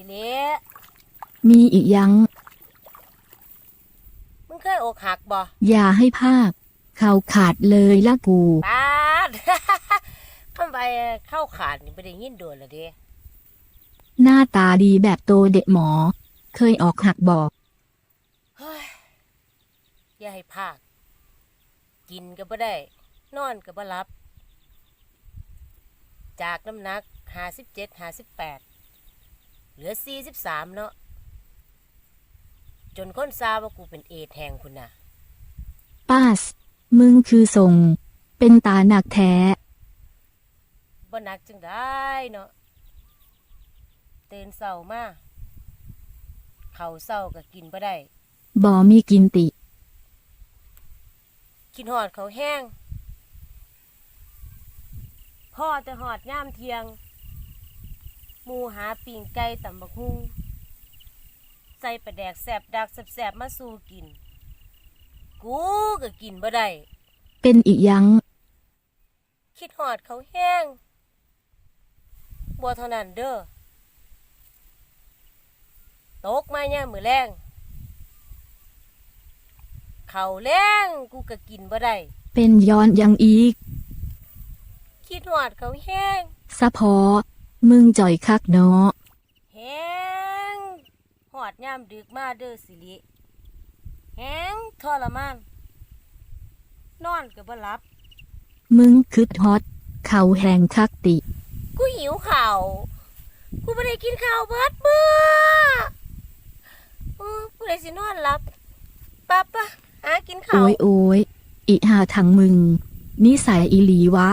สิเละมีอีกยัง มึงเคยอกหักบ่อย่าให้ภาค เขาขาดเลยละกู ปาดคำไปเข้าขาดนี่ไม่ได้ยินโดนและเด้หน้าตาดีแบบโตเด็กหมอ เคยออกหักบอก เฮ้ยอย่าให้พากกินก็บ่ได้ นอนก็บ่หลับ จากน้ำหนักห้าสิบเจ็ดห้าสิบแปด เหลือสี่สิบสามเนาะจนคนซาว่ากูเป็นเอดส์แทงคุณน่ะ ป้าส มึงคือทรง เป็นตาหนักแท้บ่หนักจังได้เนาะเตือนเศร้ามาเขาวเศร้าก็กินบ่ได้บ่มีกินติ กินหอดเขาวแห้งพ่อแต่หอดย่ามเทียง หมูหาปิ่งไก่ตำบักฮุ่งใส่ปลาแดกแสบดักแสบๆมาสู่กิน กูก็กินบ่ได้เป็นอีกยัง คิดหอดเขาวแห้งบ่เท่านั้นเด้อตกมาเนี่ยามมือแรงเขาวแรงกูก็กินบ่ได้เป็นย้อนยังอีก คิดหอดเขาวแห้ง สะพอ มึงจ่อยคักเนาะแห้งหอดย่ามดึกมาเด้อสิริแห้งทรมาน นอนก็บ่หลับ มึงคึดฮอต เขาแหงคักติ กูหิวข่าวกูไม่ได้กินข้าวเบิดมื้อเออผู้ใดสินอนหลับปะปะหากินข้าโอ้วยโอ้ยอีหาทางมึง นิสัยอีหลีวะ